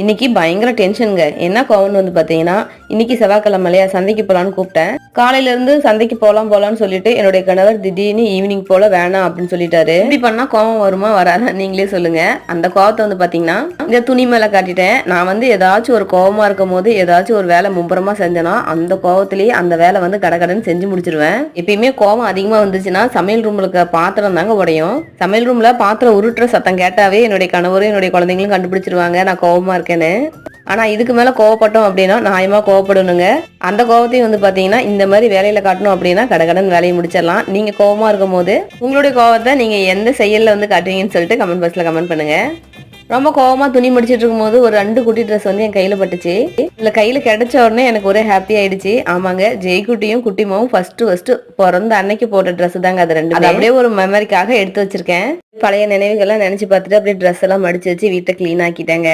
இன்னைக்கு பயங்கர டென்ஷனுங்க என்ன கோவம்னு வந்து பாத்தீங்கன்னா இன்னைக்கு செவ்வாய்க்கிழமை இல்லையா சந்தைக்கு போலான்னு கூப்பிட்டேன். காலையில இருந்து சந்தைக்கு போலாம் போலான்னு சொல்லிட்டு என்னுடைய கணவர் திடீர்னு ஈவினிங் போல வேணாம் அப்படின்னு சொல்லிட்டாரு. இப்படி பண்ணா கோவம் வருமா வராதா நீங்களே சொல்லுங்க. அந்த கோவத்தை வந்து பாத்தீங்கன்னா இந்த துணி மேல காட்டிட்டேன். நான் வந்து ஏதாச்சும் ஒரு கோவமா இருக்கும் போது ஏதாச்சும் ஒரு வேலை மும்புறமா செஞ்சேன்னா அந்த கோவத்திலேயே அந்த வேலை வந்து கடகடன்னு செஞ்சு முடிச்சிருவேன். எப்பயுமே கோவம் அதிகமா வந்துச்சுன்னா சமையல் ரூம்ல இருக்க பாத்திரம் தாங்க உடையும். சமையல் ரூம்ல பாத்திரம் உருட்டுற சத்தம் கேட்டாவே என்னுடைய கணவரும் என்னுடைய குழந்தைங்களும் கண்டுபிடிச்சிருவாங்க. நான் கோவமா இருக்கேன்னு. ஆனா இதுக்கு மேல கோவப்பட்டோம் அப்படின்னா நியாயமா கோவப்படணுங்க. அந்த கோவத்தையும் வந்து பாத்தீங்கன்னா இந்த மாதிரி வேலையில காட்டணும் அப்படின்னா கடகடன் வேலையை முடிச்சிடலாம். நீங்க கோவமா இருக்கும் போது உங்களுடைய கோவத்தை நீங்க எந்த செயல்ல வந்து காட்டுவீங்கன்னு சொல்லிட்டு கமெண்ட் பாக்ஸில் கமெண்ட் பண்ணுங்க. ரொம்ப கோவமா துணி முடிச்சிட்டு இருக்கும்போது ஒரு ரெண்டு குட்டி ட்ரெஸ் வந்து என் கையில பட்டுச்சு. இல்லை கையில கிடைச்ச உடனே எனக்கு ஒரே ஹாப்பி ஆயிடுச்சு. ஆமாங்க ஜெய்குட்டியும் குட்டிமாவும் ஃபர்ஸ்ட் ஃபர்ஸ்ட் பிறந்த அன்னைக்கு போட்ட ட்ரெஸ் தாங்க அது ரெண்டு அப்படியே ஒரு மெமரிக்காக எடுத்து வச்சிருக்கேன். பழைய நினைவுகள்லாம் நினைச்சு பார்த்துட்டு அப்படியே ட்ரெஸ் எல்லாம் மடிச்சு வச்சு வீட்டை க்ளீன் ஆக்கிட்டேங்க.